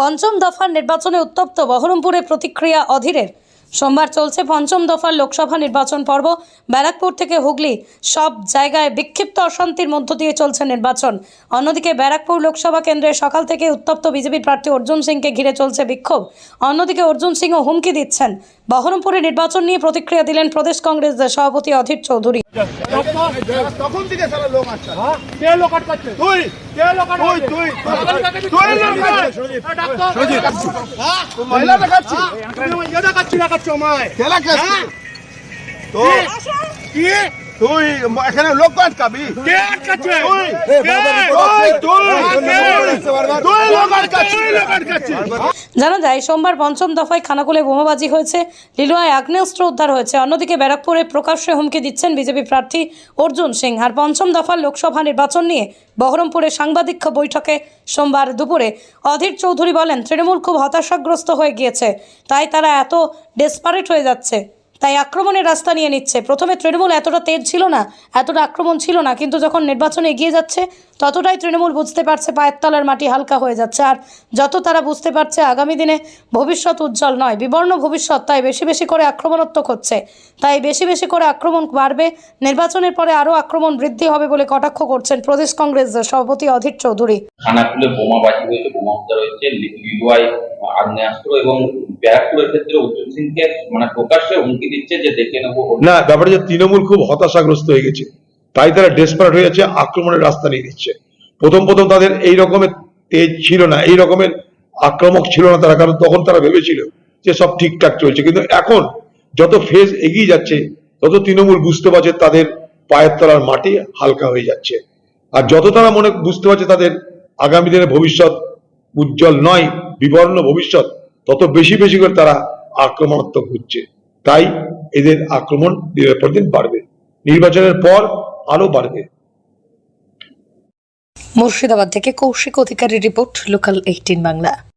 পঞ্চম দফার নির্বাচনে উত্তপ্ত বহরমপুরে প্রতিক্রিয়া অধীরের। সোমবার চলছে পঞ্চম দফার লোকসভা নির্বাচন পর্ব ব্যারাকপুর থেকে হুগলি সব জায়গায় বিক্ষিপ্ত অশান্তির মধ্য দিয়ে চলছে নির্বাচন অন্যদিকে ব্যারাকপুর লোকসভা কেন্দ্রে সকাল থেকে উত্তপ্ত বিজেপির প্রার্থী অর্জুন সিংকে ঘিরে চলছে বিক্ষোভ অন্যদিকে অর্জুন সিংও হুমকি দিচ্ছেন বহরমপুরে নির্বাচন নিয়ে প্রতিক্রিয়া দিলেন প্রদেশ কংগ্রেসের সভাপতি অধীর চৌধুরী তখন থেকে সারা লোক আসছে হ্যাঁ? কে লোক আটকাচ্ছে? তুই কে লোক তুই তুই তুই লোক আছে? আটকাচ্ছে। এ ডাক্তার, হ্যাঁ তুই মহিলা দেখাচ্ছি তুমি ওই ইয়ে দেখাচ্ছি, দেখাচ্ছ আমায়। খেলা খাচ্ছি হ্যাঁ? তো কি? তুই এখানে লোক আটকাবি। কে আটকাচ্ছে? তুই। কে? তুই তুই তুই। লোক আটকাচ্ছি লোক। জানা যায় সোমবার পঞ্চম দফায় খানাকুলে বোমাবাজি হয়েছে। লিলুয়ায় আগ্নেয়াস্ত্র উদ্ধার হয়েছে। অন্যদিকে ব্যারাকপুরে প্রকাশ্যে হুমকি দিচ্ছেন বিজেপি প্রার্থী অর্জুন সিং। আর পঞ্চম দফার লোকসভা নির্বাচন নিয়ে বহরমপুরে সাংবাদিক বৈঠকে সোমবার দুপুরে অধীর চৌধুরী বলেন তৃণমূল খুব হতাশাগ্রস্ত হয়ে গিয়েছে। তাই তারা এত ডেসপারেট হয়ে যাচ্ছে। তাই আক্রমণের রাস্তা নিয়ে নিচ্ছে। প্রথমে তৃণমূল এতটা তেজ ছিল না, এতটা আক্রমণ ছিল না, কিন্তু যখন নির্বাচনে এগিয়ে যাচ্ছে, ততটাই তৃণমূল বুঝতে পারছে পায়ের তলার মাটি হালকা হয়ে যাচ্ছে। আর যত তারা বুঝতে পারছে, আগামী দিনে ভবিষ্যৎ উজ্জ্বল নয়, বিবর্ণ ভবিষ্যৎ, তাই বেশি বেশি করে আক্রমণাত্মক হচ্ছে। তাই বেশি বেশি করে আক্রমণ বাড়বে, নির্বাচনের পরে আরও আক্রমণ বৃদ্ধি হবে বলে কটাক্ষ করছেন প্রদেশ কংগ্রেসের সভাপতি অধীর চৌধুরী। খানাকুলে বোমাবাজি হয়েছে বোমা উদ্ধার হয়েছে এবং মানে দিচ্ছে না, ব্যাপারটা যে তৃণমূল খুব হতাশাগ্রস্ত হয়ে গেছে। তাই তারা ডেসপারেট হয়ে যাচ্ছে, আক্রমণের রাস্তা নিয়ে নিচ্ছে। প্রথম প্রথম তাদের এই রকমের তেজ ছিল না, এই রকমের আক্রমক ছিল না তারা, কারণ তখন তারা ভেবেছিল যে সব ঠিকঠাক চলছে। কিন্তু এখন যত ফেজ এগিয়ে যাচ্ছে, তত তৃণমূল বুঝতে পারছে তাদের পায়ের তলার মাটি হালকা হয়ে যাচ্ছে। আর যত তারা মনে বুঝতে পারছে তাদের আগামী দিনের ভবিষ্যৎ উজ্জ্বল নয়, বিবর্ণ ভবিষ্যৎ তত বেশি বেশি করে তারা আক্রমণাত্মক হচ্ছে। তাই এদের আক্রমণ দিনের পর দিন বাড়বে। নির্বাচনের পর আরও বাড়বে। মুর্শিদাবাদ থেকে Kaushik Adhikari report, Local eighteen Bangla.